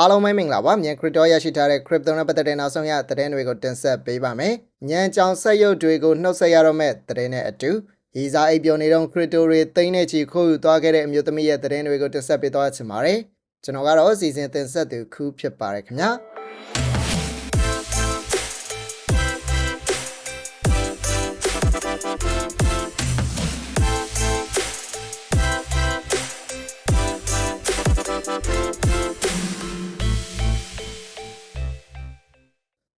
အားလုံးပဲမင်္ဂလာပါမြန် crypto ရရှိထားတဲ့ crypto နဲ့ပတ်သက်တဲ့နောက်ဆုံးရသတင်းတွေကိုတင်ဆက်ပေးပါမယ်။ညံကြောင်ဆက်ရုပ်တွေကိုနှုတ်ဆက်ရတော့မဲ့သတင်းနဲ့အတူရီစာအိပ်ပျော်နေတော့ crypto တွေသိမ်းနေချီခိုးယူသွားခဲ့တဲ့အမျိုးသမီးရဲ့သတင်းတွေကိုတင်ဆက်ပေးသွားချင်ပါတယ်။ကျွန်တော်ကတော့စီစဉ်တင်ဆက်သူခူးဖြစ်ပါတယ်ခင်ဗျာ။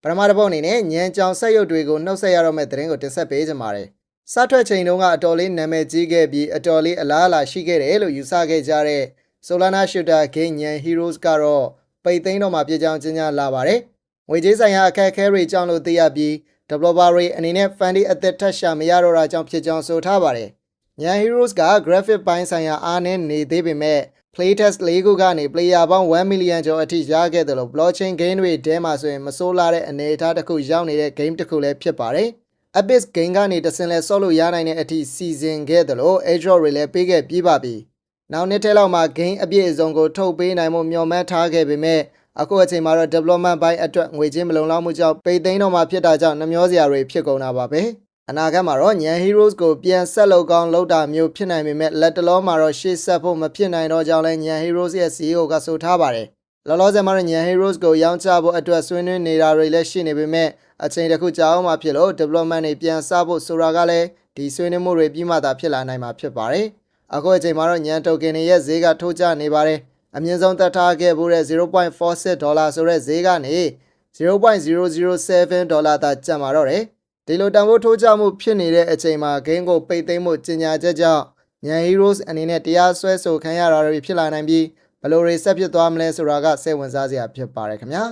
ပထမတစ်ပုတ်အနေနဲ့ညံကြောင်ဆက်ရုပ်တွေကိုနှုတ်ဆက်ရတော့မဲ့သတင်းကိုတင်ဆက်ပေးကြပါမယ်။စထွက်ချိန်တုန်းကအတော်လေးနာမည်ကြီးခဲ့ပြီးအတော်လေးအလားအလာရှိခဲ့တယ်လို့ယူဆခဲ့ကြတဲ့ Solana Shooter Game ညံ Heroes ကတော့ပိတ်သိမ်းတော့မှပြည်ကြောင်ကျင်းညာလာပါတယ်။ငွေကြေးဆိုင်ရာအခက်အခဲတွေကြောင့်လို့သိရပြီး developer တွေအနေနဲ့ funding အသက်ထက်ရှာမရတော့တာကြောင့်ဖြစ်ကြောင်းဆိုထားပါတယ်။ညံ Heroes က graphic ပိုင်းဆိုင်ရာအားနည်းနေသေးပေမဲ့ playtest ၄ခုကနေ player ပေါင်း1 million ကျော်အထိရခဲ့တယ်လို့ blockchain game တွေထဲမှာဆိုရင်မဆိုးလာတဲ့အနေအထားတစ်ခုရောက်နေတဲ့ game တစ်ခုလည်းဖြစ်ပါတယ်။ Abyss game ကနေတစင်လဲဆော့လို့ရနိုင်တဲ့အထိစီစဉ်ခဲ့တယ်လို့ airdrop တွေလည်းပေးခဲ့ပြီးပါပြီ။နောက်နှစ်ထဲလောက်မှာ game အပြည့်အစုံကိုထုတ်ပေးနိုင်မှုမျှော်မှန်းထားခဲ့ပေမဲ့အခုအချိန်မှာတော့ development ဘိုင်းအတွက်ငွေကြေးမလုံလောက်မှုကြောင့်ပိတ်သိမ်းတော့မှဖြစ်တာကြောင့်နှမျောစရာတွေဖြစ်ကုန်တာပါပဲ။ အနာဂတ်မှာတော့ညံ heroes ကိုပြန်ဆက်လုပ်ကောင်းလုပ်တာမျိုးဖြစ်နိုင်ပေမဲ့လက်တလုံးမှာတော့ရှေ့ဆက်ဖို့မဖြစ်နိုင်တော့ကြောင်းလည်းညံ heroes ရဲ့ CEO ကဆိုထားပါတယ်။လောလောဆယ်မှာတော့ညံ heroes ကိုရောင်းချဖို့အတွက်ဆွေးနွေးနေတာတွေလည်းရှိနေပေမဲ့အချိန်တစ်ခုကြာအောင်မှဖြစ်လို့ development တွေပြန်စဖို့ဆိုတာကလည်းဒီဆွေးနွေးမှုတွေပြီးမှသာဖြစ်လာနိုင်မှာဖြစ်ပါတယ်။အခုအချိန်မှာတော့ညံ token တွေရဲ့ဈေးကထိုးကျနေပါတယ်။အမြင့်ဆုံးတက်ထားခဲ့ဖို့တဲ့0.46ဒေါ်လာဆိုတဲ့ဈေးကနေ0.007ဒေါ်လာသာကျန်ပါတော့တယ်။ ဒီလိုတန်ဖိုးထိုးကြမှုဖြစ်နေတဲ့အချိန်မှာဂိမ်းကိုပိတ်သိမ်းမှုကြီးညာချက်ကြောင့်ညံ Heroes အနေနဲ့တရားစွဲဆိုခံရတာတွေဖြစ်လာနိုင်ပြီးဘယ်လိုတွေဆက်ဖြစ်သွားမလဲဆိုတာကစိတ်ဝင်စားစရာဖြစ်ပါတယ်ခင်ဗျာ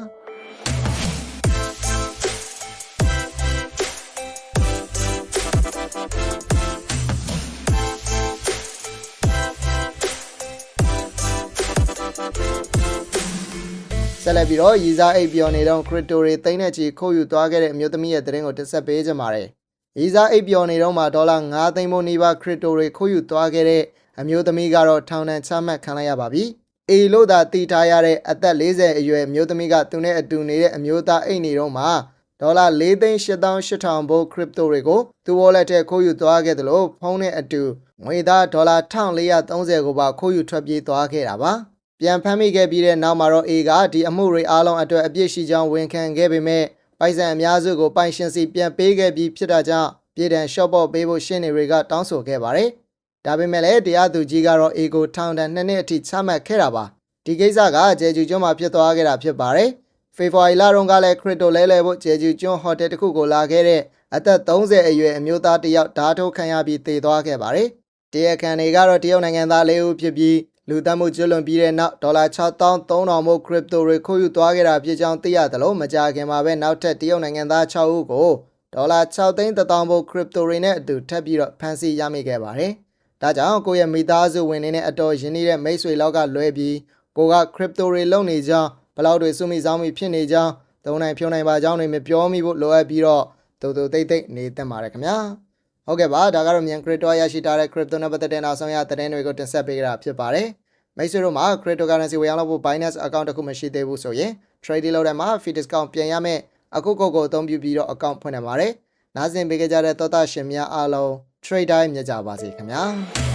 ဆက်လက်ပြီးတော့ရည်စားအိပ်ပျော်နေတော့ crypto တွေသိမ်းတဲ့ချီခိုးယူသွားခဲ့တဲ့အမျိုးသမီးရဲ့သတင်းကိုတင်ဆက်ပေးကြပါမယ်။ရီစာအိပ်ပျော်နေတော့မှဒေါ်လာ9သိန်းမိုးနီးပါးခရစ်တိုတွေခိုးယူသွားခဲ့တဲ့အမျိုးသမီးကတော့ထောင်ဒဏ်ချမှတ်ခံလိုက်ရပါပြီ။အေလို့သာတည်ထားရတဲ့အသက်40အရွယ်အမျိုးသမီးကသူနဲ့အတူနေတဲ့အမျိုးသားအိတ်နေတော့မှဒေါ်လာ4သိန်း8800ဘိုးခရစ်တိုတွေကိုသူ့ wallet ထဲခိုးယူသွားခဲ့တယ်လို့ဖုန်းနဲ့အတူငွေသားဒေါ်လာ1430ကိုပါခိုးယူထွက်ပြေးသွားခဲ့တာပါ။ ပြန်ဖမ်းမိခဲ့ပြီးတဲ့နောက်မှာတော့အေကဒီအမှုတွေအားလုံးအတွက်အပြစ်ရှိကြောင်းဝန်ခံခဲ့ပေမဲ့ပိုက်ဆံအများစုကိုပိုင်ရှင်စီပြန်ပေးခဲ့ပြီးဖြစ်တာကြောင့်ပြည်တံရှော့ပေါ့ပေးဖို့ရှင်းနေတွေကတောင်းဆိုခဲ့ပါတယ်။ဒါပေမဲ့လည်းတရားသူကြီးကတော့အေကိုထောင်ဒဏ်နှစ်နှစ်အထိချမှတ်ခဲ့တာပါ။ဒီကိစ္စကဂျေဂျူကျွန်းမှာဖြစ်သွားခဲ့တာဖြစ်ပါတယ်။ဖေဖော်ဝါရီလတုန်းကလည်းခရစ်တိုလဲလဲဖို့ဂျေဂျူကျွန်းဟိုတယ်တစ်ခုကိုလာခဲ့တဲ့အသက်30အရွယ်အမျိုးသားတစ်ယောက်ဓာတ်ထုတ်ခံရပြီးသေသွားခဲ့ပါတယ်။တရားခံတွေကတော့တရုတ်နိုင်ငံသားလေးဦးဖြစ်ပြီး လူသတ်မှုကျွလွန်ပြီးတဲ့နောက်ဒေါ်လာ6300မို့ခရစ်တိုတွေခိုးယူသွားခဲ့တာဖြစ်ကြောင်းသိရတယ်လို့မကြာခင်မှာပဲနောက်ထပ်တရုတ်နိုင်ငံသား6ဦးကိုဒေါ်လာ6သိန်း1000ဘို့ခရစ်တိုတွေနဲ့အတူထပ်ပြီးတော့ဖမ်းဆီးရမိခဲ့ပါတယ်။ဒါကြောင့်ကိုယ့်ရဲ့မိသားစုဝင်တွေနဲ့အတော်ရင်းနှီးတဲ့မိတ်ဆွေလောက်ကလွဲပြီးကိုကခရစ်တိုတွေလုံနေကြောင်းဘလောက်တွေစုမိဆောင်မိဖြစ်နေကြောင်းသုံးနိုင်ဖြုံနိုင်ပါကြောင်းတွေမပြောမိဖို့လိုအပ်ပြီးတော့တူတူတိတ်တိတ်နေတတ်ပါတယ်ခင်ဗျာ။ ဟုတ်ကဲ့ပါဒါကတော့မြန်ခရစ်တိုရရှိထားတဲ့ crypto နဲ့ပတ်သက်တဲ့နောက်ဆုံးရသတင်းတွေကိုတင်ဆက်ပေးကြတာဖြစ်ပါတယ်။မိတ်ဆွေတို့မှာ cryptocurrency ဝယ်ရောက်ဖို့ Binance account တစ်ခုမရှိသေးဘူးဆိုရင် trade လုပ်တဲ့မှာ fee discount ပြန်ရမယ်အခုကိုကိုအသုံးပြုပြီးတော့ account ဖွင့်နေပါတယ်။နားဆင်ပေးကြတဲ့သောတာရှင်များအားလုံး trade တိုင်းမြတ်ကြပါစေခင်ဗျာ။